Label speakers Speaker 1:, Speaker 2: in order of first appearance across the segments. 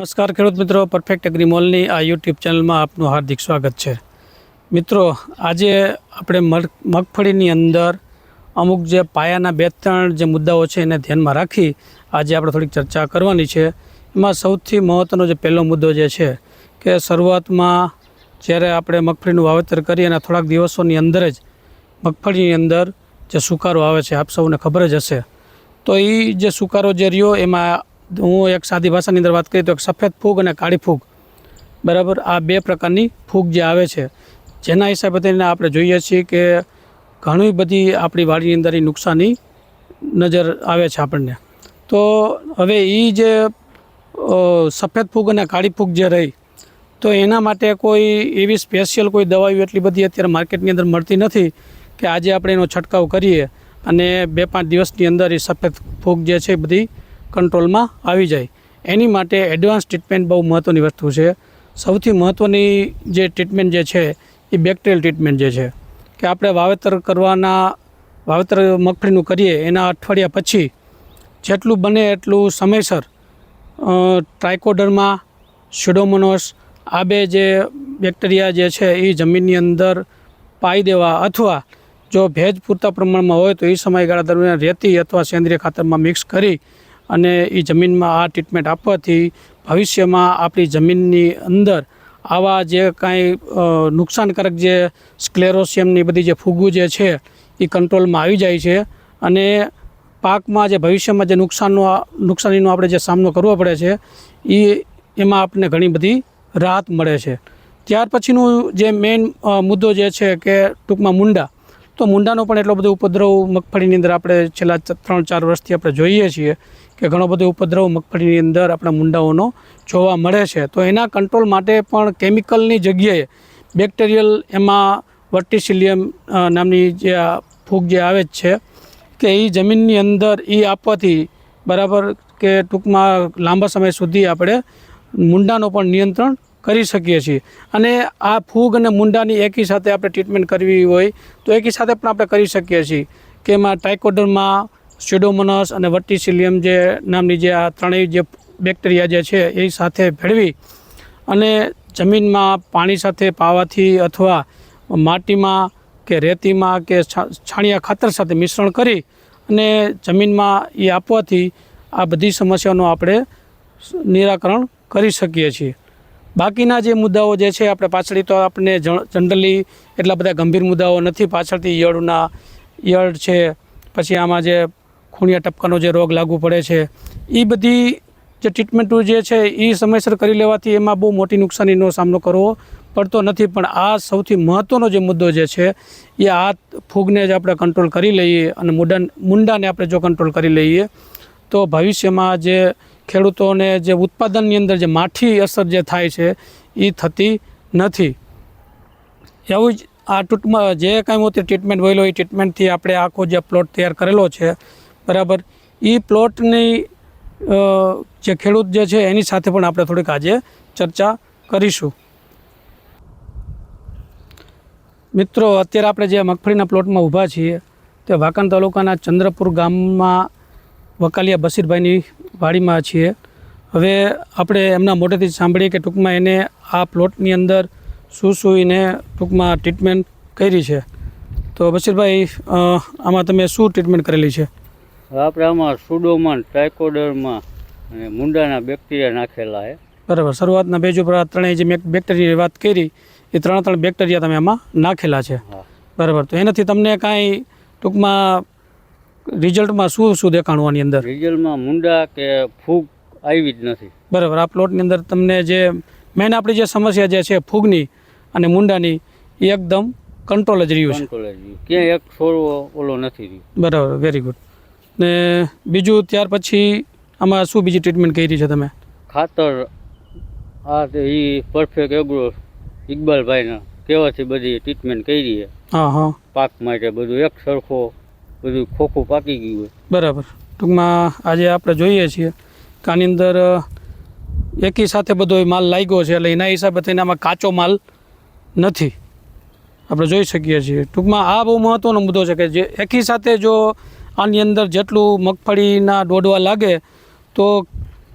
Speaker 1: નમસ્કાર, ખેડૂત મિત્રો. પરફેક્ટ એગ્રીમોલની આ યુટ્યુબ ચેનલમાં આપનું હાર્દિક સ્વાગત છે. મિત્રો, આજે આપણે મગ- મગફળીની અંદર અમુક જે પાયાના બે ત્રણ જે મુદ્દાઓ છે એને ધ્યાનમાં રાખી આજે આપણે થોડીક ચર્ચા કરવાની છે. એમાં સૌથી મહત્ત્વનો જે પહેલો મુદ્દો જે છે કે શરૂઆતમાં જ્યારે આપણે મગફળીનું વાવેતર કરીએ અને થોડાક દિવસોની અંદર જ મગફળીની અંદર જે સુકારો આવે છે, આપ સૌને ખબર જ હશે. તો એ જે સુકારો જે રહ્યો, એમાં હું એક સાદી ભાષાની અંદર વાત કરીએ તો એક સફેદ ફૂગ અને કાળી ફૂગ. બરાબર? આ બે પ્રકારની ફૂગ જે આવે છે. જેના હિસાબે થઈને આપણે જોઈએ છીએ કે ઘણી બધી આપણી વાડીની અંદર એ નુકસાની નજર આવે છે આપણને. તો હવે એ જે સફેદ ફૂગ અને કાળી ફૂગ જે રહી, તો એના માટે કોઈ એવી સ્પેશિયલ કોઈ દવાઓ એટલી બધી અત્યારે માર્કેટની અંદર મળતી નથી કે આજે આપણે એનો છંટકાવ કરીએ અને બે પાંચ દિવસની અંદર એ સફેદ ફૂગ જે છે એ બધી કંટ્રોલમાં આવી જાય. એની માટે એડવાન્સ ટ્રીટમેન્ટ બહુ મહત્ત્વની વસ્તુ છે. સૌથી મહત્ત્વની જે ટ્રીટમેન્ટ જે છે, એ બેક્ટેરિયલ ટ્રીટમેન્ટ જે છે. કે આપણે વાવેતર કરવાના, વાવેતર મગફળીનું કરીએ, એના અઠવાડિયા પછી જેટલું બને એટલું સમયસર ટ્રાયકોડરમાં સ્યુડોમોનોસ આ બે જે બેક્ટેરિયા જે છે, એ જમીનની અંદર પાઈ દેવા અથવા જો ભેજ પૂરતા પ્રમાણમાં હોય તો એ સમયગાળા દરમિયાન રેતી અથવા સેન્દ્રિય ખાતરમાં મિક્સ કરી અને એ જમીનમાં આ ટ્રીટમેન્ટ આપવાથી ભવિષ્યમાં આપણી જમીનની અંદર આવા જે કાંઈ નુકસાનકારક જે સ્કલેરોસિયમની બધી જે ફૂગું જે છે, એ કંટ્રોલમાં આવી જાય છે અને પાકમાં જે ભવિષ્યમાં જે નુકસાનનો, નુકસાનીનો આપણે જે સામનો કરવો પડે છે, એ, એમાં આપણને ઘણી બધી રાહત મળે છે. ત્યાર પછીનું જે મેઇન મુદ્દો જે છે કે ટૂંકમાં મુંડા. તો મુંડાનો પણ એટલો બધો ઉપદ્રવ મગફળીની અંદર આપણે છેલ્લા ત્રણ ચાર વર્ષથી આપણે જોઈએ છીએ કે ઘણો બધો ઉપદ્રવ મગફળીની અંદર આપણા મુંડાઓનો જોવા મળે છે. તો એના કંટ્રોલ માટે પણ કેમિકલની જગ્યાએ બેક્ટેરિયલ એમાં વર્ટિસિલિયમ નામની જે આ ફૂગ જે આવે જ છે, કે એ જમીનની અંદર એ આપવાથી બરાબર કે ટૂંકમાં લાંબા સમય સુધી આપણે મુંડાનો પણ નિયંત્રણ કરી શકીએ છીએ. અને આ ફૂગ અને મુંડાની એકી સાથે આપણે ટ્રીટમેન્ટ કરવી હોય તો એકી સાથે પણ આપણે કરી શકીએ છીએ. કે એમાં ટાઇકોડરમાં સ્યુડોમોનસ અને વર્ટિસિલિયમ જે નામની જે આ ત્રણેય જે બેક્ટેરિયા જે છે, એ સાથે ભેળવી અને જમીનમાં પાણી સાથે પાવાથી અથવા માટીમાં કે રેતીમાં કે છાણિયા ખાતર સાથે મિશ્રણ કરી અને જમીનમાં એ આપવાથી આ બધી સમસ્યાઓનું આપણે નિરાકરણ કરી શકીએ છીએ. બાકીના જે મુદ્દાઓ જે છે, આપણે પાછળથી તો આપણને જનરલી એટલા બધા ગંભીર મુદ્દાઓ નથી. પાછળથી ઈયળના ઈયળ છે, પછી આમાં જે ખૂણિયા ટપકાનો જે રોગ લાગુ પડે છે એ બધી જે ટ્રીટમેન્ટો જે છે એ સમયસર કરી લેવાથી એમાં બહુ મોટી નુકસાનીનો સામનો કરવો પડતો નથી. પણ આ સૌથી મહત્ત્વનો જે મુદ્દો જે છે એ આ ફૂગને જ આપણે કંટ્રોલ કરી લઈએ અને મુંડા મુંડાને આપણે જો કંટ્રોલ કરી લઈએ, તો ભવિષ્યમાં જે ખેડૂતોને જે ઉત્પાદનની અંદર જે માઠી અસર જે થાય છે એ થતી નથી. એવું જ આ ટૂંકમાં જે કાંઈ હોતી ટ્રીટમેન્ટ વહેલો એ ટ્રીટમેન્ટથી આપણે આખો જે પ્લોટ તૈયાર કરેલો છે બરાબર. એ પ્લોટની જે ખેડૂત જે છે, એની સાથે પણ આપણે થોડીક આજે ચર્ચા કરીશું. મિત્રો, અત્યારે આપણે જે મગફળીના પ્લોટમાં ઊભા છીએ, તે વાંકણ તાલુકાના ચંદ્રપુર ગામમાં વકાલિયા બસીરભાઈની વાડીમાં છીએ. હવે આપણે એમના મોઢેથી સાંભળીએ કે ટૂંકમાં એને આ પ્લોટની અંદર શું શું એને ટૂંકમાં ટ્રીટમેન્ટ કરી છે. તો બશીરભાઈ આમાં તમે શું ટ્રીટમેન્ટ કરેલી છે?
Speaker 2: આપણે આમાં સુડોમાં ટ્રાઇકોડરમાં અને મુંડાના બેક્ટેરિયા નાખેલા છે
Speaker 1: બરાબર. શરૂઆતના બેજ ઉપર આ ત્રણેય જે મેં બેક્ટેરિયાની વાત કરી એ ત્રણ ત્રણ બેક્ટેરિયા તમે આમાં નાખેલા છે. બરાબર. તો એનાથી તમને કાંઈ ટૂંકમાં રિઝલ્ટમાં શું શું દેખાણું આની અંદર?
Speaker 2: રિઝલ્ટમાં મુંડા કે ફૂગ આવી જ નથી.
Speaker 1: બરાબર. આ પ્લોટની અંદર તમને જે મેન આપણી જે સમસ્યા જે છે ફૂગની અને મુંડાની એ એકદમ કંટ્રોલ જ રહ્યું છે.
Speaker 2: કંટ્રોલ જ રહ્યું. ક્યાંય એક છોડવો ઓલો નથી રહ્યું.
Speaker 1: બરાબર. વેરી ગુડ ને બીજું ત્યાર પછી આમાં શું બીજી ટ્રીટમેન્ટ કરી છે તમે?
Speaker 2: ખાતર આ તે એ પરફેક્ટ એગ્રો ઇકબાલભાઈના કહેવાથી બધી ટ્રીટમેન્ટ કરી છે.
Speaker 1: હા હા.
Speaker 2: પાક માટે બધું એક સરખો બધું ખોખું પાકી ગયું
Speaker 1: બરાબર. ટૂંકમાં આજે આપણે જોઈએ છીએ કે આની અંદર એકી સાથે બધો માલ લાગ્યો છે એટલે એના હિસાબે થઈને આમાં કાચો માલ નથી. આપણે જોઈ શકીએ છીએ. ટૂંકમાં આ બહુ મહત્ત્વનો મુદ્દો છે કે જે એકી સાથે જો આની અંદર જેટલું મગફળીના દોડવા લાગે, તો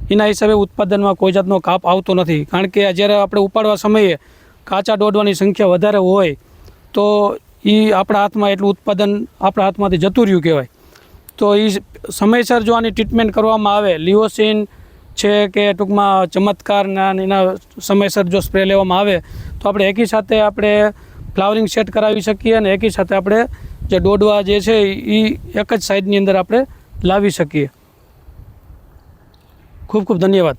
Speaker 1: એના હિસાબે ઉત્પાદનમાં કોઈ જાતનો કાપ આવતો નથી. કારણ કે જ્યારે આપણે ઉપાડવા સમયે કાચા દોડવાની સંખ્યા વધારે હોય, તો એ આપણા હાથમાં એટલું ઉત્પાદન આપણા હાથમાંથી જતું રહ્યું કહેવાય. તો એ સમયસર જો આની ટ્રીટમેન્ટ કરવામાં આવે, લિઓસિન છે કે ટૂંકમાં ચમત્કારના એના સમયસર જો સ્પ્રે લેવામાં આવે, તો આપણે એકી સાથે આપણે ફ્લાવરિંગ સેટ કરાવી શકીએ અને એકી સાથે આપણે જે દોડવા જે છે એ એક જ સાઈડની અંદર આપણે લાવી શકીએ. ખૂબ ખૂબ ધન્યવાદ.